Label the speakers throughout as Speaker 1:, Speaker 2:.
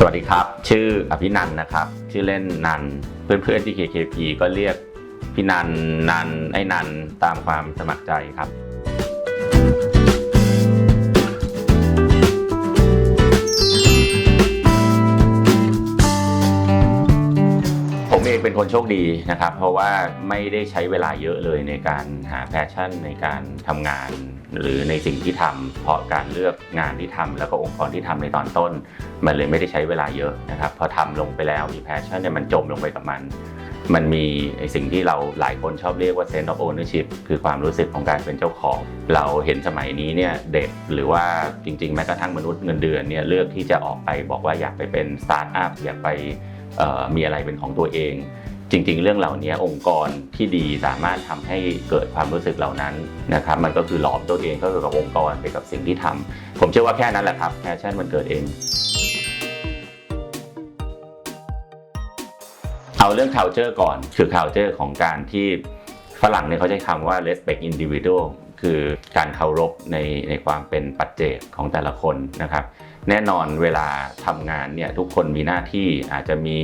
Speaker 1: สวัสดีครับ ชื่ออภินันนะครับ ชื่อเล่นนัน เพื่อนๆที่ KKP ก็เรียกพี่นันนันไอ้นันตามความสมัครใจครับ คนโชคดีนะครับ เพราะว่าไม่ได้ใช้เวลาเยอะเลยในการหาแพชชั่นในการทำงาน หรือในสิ่งที่ทำเพราะการเลือกงานที่ทำแล้วก็องค์กรที่ทำในตอนต้น มันเลยไม่ได้ใช้เวลาเยอะนะครับพอทำลงไปแล้วมีแพชชั่นเนี่ยมันจมลงไปกับมัน มันมีไอสิ่งที่เราหลายคนชอบเรียกว่า sense of ownership คือความรู้สึกของการเป็นเจ้าของ เราเห็นสมัยนี้เนี่ยเด็กหรือว่าจริง ๆ แม้กระทั่งมนุษย์เงินเดือนเนี่ยเลือกที่จะออกไปบอกว่าอยากไปเป็นสตาร์ทอัพอยากไป มีอะไรเป็นของตัวเอง จริง ๆ เรื่องเหล่านี้องค์กรที่ดีสามารถทำให้เกิดความรู้สึกเหล่านั้นนะครับมันก็คือหลอมตัวเองก็คือกับองค์กรไปกับสิ่งที่ทำผมเชื่อว่าแค่นั้นแหละครับแพชชั่นมันเกิดเองเอาเรื่อง culture ก่อนคือ culture ของการที่ฝรั่งเนี่ยเขาใช้คำว่า respect individual คือการเคารพในในความเป็นปัจเจกของแต่ละคนนะครับ แน่นอนเวลาทำงานเนี่ยทุกคนมีหน้าที่อาจจะมี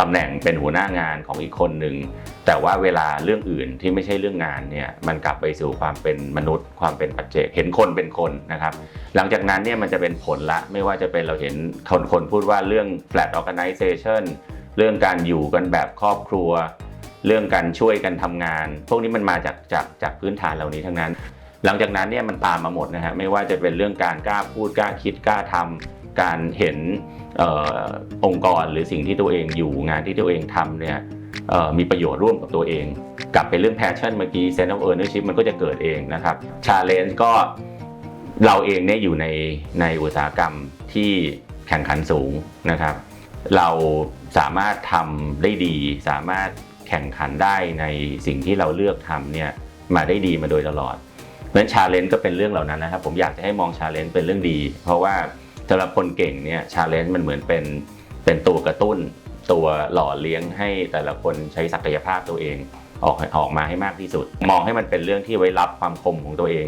Speaker 1: ตำแหน่งเป็นหัวหน้างานของอีกคนหนึ่งแต่ว่าเวลาเรื่องอื่นที่ไม่ใช่เรื่องงานเนี่ยมันกลับไปสู่ความเป็นมนุษย์ ความเป็นปัจเจกเห็นคนเป็นคนนะครับ หลังจากนั้นเนี่ยมันจะเป็นผลละไม่ว่าจะเป็นเราเห็นคนคนพูดว่าเรื่อง flat organization เรื่องการอยู่กันแบบครอบครัว เรื่องการช่วยกันทำงาน พวกนี้มันมาจากจากจากพื้นฐานเหล่านี้ทั้งนั้น หลังจากนั้นเนี่ยมันตามมาหมดนะฮะไม่ว่าจะเป็นเรื่องการกล้าพูดกล้าคิดกล้าทำการเห็นออองค์กรหรือสิ่งที่ตัวเองอยู่งานที่ตัวเองทำเนี่ยมีประโยชน์ร่วมกับตัวเอง กลับไปเรื่อง passion เมื่อกี้ sense of ownership มันก็จะเกิดเองนะครับ challenge ก็เราเองเนี่ยอยู่ในในอุตสาหกรรมที่แข่งขันสูงนะครับ เราสามารถทำได้ดีสามารถ แข่งขันได้ในสิ่งที่เราเลือกทำเนี่ยมาได้ดีมาโดยตลอด เพราะฉะนั้นชาเลนจ์ก็เป็นเรื่องเหล่านั้นนะครับ ผมอยากจะให้มองชาเลนจ์เป็นเรื่องดี เพราะว่าสำหรับคนเก่งเนี่ยชาเลนจ์มันเหมือนเป็นเป็นตัวกระตุ้น ตัวหล่อเลี้ยงให้แต่ละคนใช้ศักยภาพตัวเองออกออกมาให้มากที่สุด มองให้มันเป็นเรื่องที่ไว้รับความคมของตัวเอง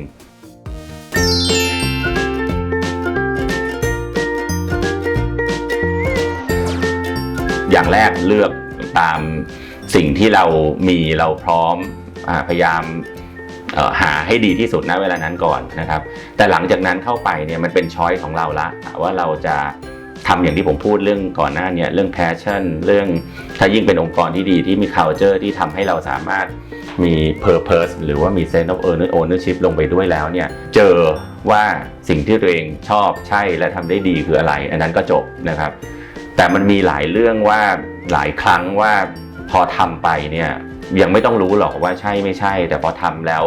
Speaker 1: อย่างแรกเลือกตาม สิ่งที่เรามีเราพร้อมอพยายามหาให้ดีที่สุดณเวลานั้นก่อนนะครับ แต่หลังจากนั้นเข้าไปเนี่ยมันเป็นช้อยของเราละว่าเราจะทำอย่างที่ผมพูดเรื่องก่อนหน้าเนี่ยเรื่อง passion เรื่องถ้ายิ่งเป็นองค์กรที่ดีที่มี culture ที่ทำให้เราสามารถมี purpose หรือว่ามี sense of ownership ลงไปด้วยแล้วเนี่ยเจอว่าสิ่งที่ตัวเองชอบใช่และทำได้ดีคืออะไร อันนั้นก็จบนะครับ แต่มันมีหลายเรื่องว่าหลายครั้งว่า พอทำไปเนี่ยยังไม่ต้องรู้หรอกว่าใช่ไม่ใช่ แต่พอทำแล้ว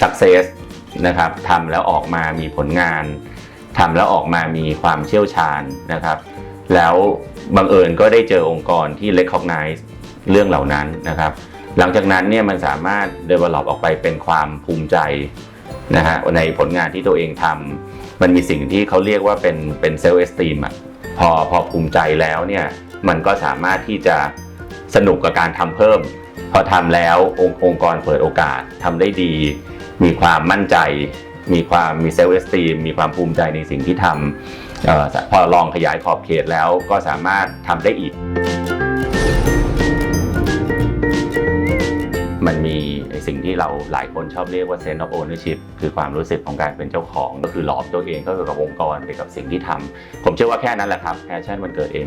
Speaker 1: success นะครับทำแล้วออกมามีผลงานทำแล้วออกมามีความเชี่ยวชาญนะครับ แล้วบังเอิญก็ได้เจอองค์กรที่ recognize เรื่องเหล่านั้นนะครับ หลังจากนั้นเนี่ยมันสามารถ develop ออกไปเป็นความภูมิใจนะฮะในผลงานที่ตัวเองทำมันมีสิ่งที่เขาเรียกว่าเป็นเป็น self esteem อะพอพอภูมิใจแล้วเนี่ยมันก็สามารถที่จะ สนุกกับการทำเพิ่ม พอทำแล้วองค์องค์กรเปิดโอกาสทำได้ดี มีความมั่นใจ มีความมีเซลล์เอสตีมมีความภูมิใจในสิ่งที่ทำออพอลองขยายขอบเขตแล้วก็สามารถทำได้อีก มันมีสิ่งที่เราหลายคนชอบเรียกว่า sense of ownership คือความรู้สึกของการเป็นเจ้าของ ก็คือหลอมตัวเองก็คือกับองค์กรไปกับสิ่งที่ทำผมเชื่อว่าแค่นั้นแหละครับ passion มันเกิดเอง